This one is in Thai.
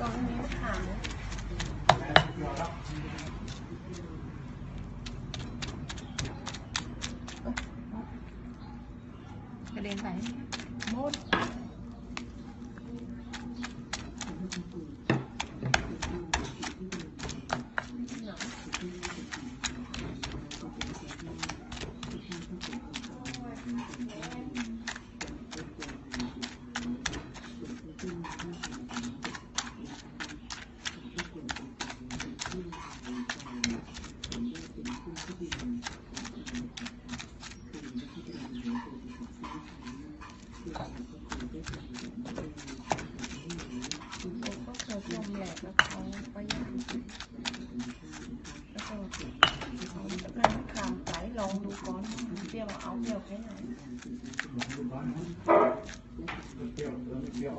ลองนี้ถามกระเด็นไปมดผมก็เคยลมแหลกแล้วเขาไปย่างแล้วก็เขานั่งขามสายลองดูก่อน เปรี้ยวเอาเปรี้ยวแค่ไหนเปรี้ยวเปรี้ยว